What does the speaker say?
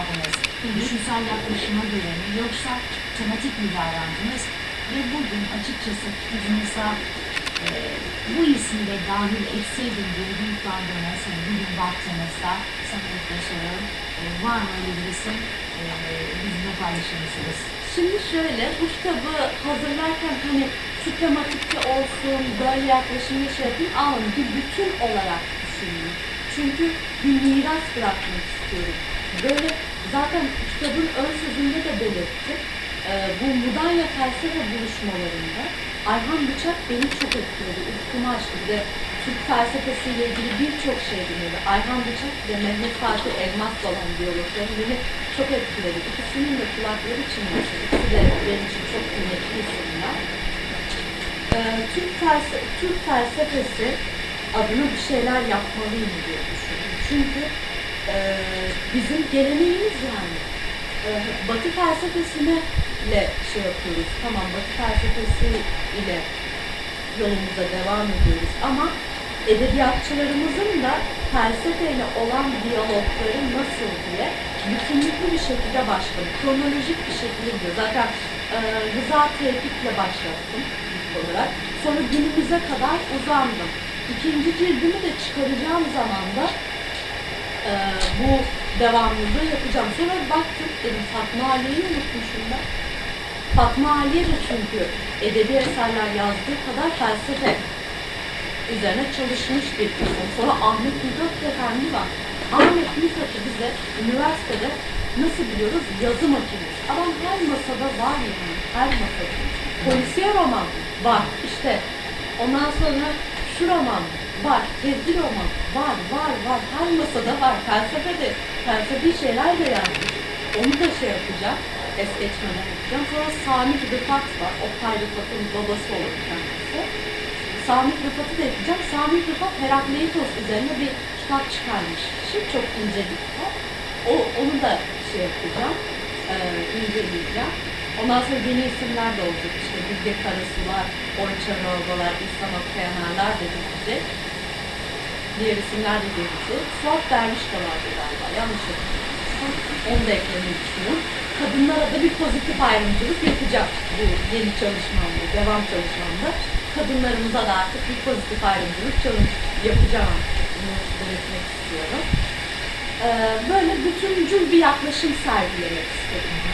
aldınız? Düşünsel yaklaşıma göre mi yoksa tematik mi davrandınız? Ve bugün açıkçası kitabınıza e, bu ismi de dahil etseydin diye duygulandığınız, hani bugün baktığınızda samimiyetle soruyorum, e, var mı öyle bir isim e, bizimle paylaşır mısınız? Şimdi şöyle, bu kitabı hazırlarken hani şu tematikte olsun, böyle yaklaşımda şey yapayım, almadım. Bir bütün olarak düşündüm. Çünkü bir miras bırakmak istiyorum. Böyle zaten kitabın ön sözünde de belirtti. Ee, bu Mudanya felsefe buluşmalarında Ayhan Bıçak beni çok etkiledi. Ufkumu açtı. Bir de Türk felsefesiyle ilgili birçok şey dinledi. Ayhan Bıçak ve Mehmet Fatih Elmas olan diyalogları beni çok etkiledi. İkisinin de kulakları çınlasın. İkisi de benim için çok kıymetli isimler. Ee, Türk, felse- Türk felsefesi adına bir şeyler yapmalıyım diye düşündüm. Çünkü e, bizim geleneğimiz yani. E, batı felsefesine ile şey yapıyoruz. Tamam Batı felsefesi ile yolumuza devam ediyoruz ama edebiyatçılarımızın da felsefeyle olan diyalogları nasıl diye bütünlüklü bir şekilde başladım. Kronolojik bir şekilde gidiyor. Zaten e, Rıza Tevfik'le başlattım ilk olarak. Sonra günümüze kadar uzandım. İkinci cildimi de çıkaracağım zaman da e, bu devamlılığı yapacağım. Sonra baktım dedim Fatma Ali'yi unutmuşum ben. Fatma Aliye de çünkü edebi eserler yazdığı kadar felsefe üzerine çalışmış bir insan. Sonra Ahmet Mithat Efendi var. Ahmet Mithat'ı bize üniversitede nasıl biliyoruz? Yazı makinesi. Adam her masada var yani. Her masada. Polisiye roman var. İşte ondan sonra şu roman var. Tezgi roman var, var, var. Her masada var. Felsefe de, felsefi şeyler de yazmış. Onu da şey yapacağım. Es geçmeden yapacağım. Sonra Sami Rıfat var. Oktay Rıfat'ın babası olur kendisi. Sami Rıfat'ı da yapacağım. Sami Rıfat Herakleitos üzerine bir kitap çıkarmış. Şimdi çok ince bir kitap. O, onu da şey yapacağım. E, inceleyeceğim. Ondan sonra yeni isimler de olacak. İşte Bilge Karasular, Orça Roğbalar, İhsan Okuyanarlar da gelecek. Diğer isimler de gelecek. Suat Derviş de vardı galiba. Yanlış hatırlamıyorsam. Onu da eklemeyi düşünüyorum. Kadınlara da bir pozitif ayrımcılık yapacağım bu yeni çalışmamda, devam çalışmamda. Kadınlarımıza da artık bir pozitif ayrımcılık çalış yapacağım. Bunu belirtmek istiyorum. Ee, böyle bütüncül bir yaklaşım sergilemek istedim.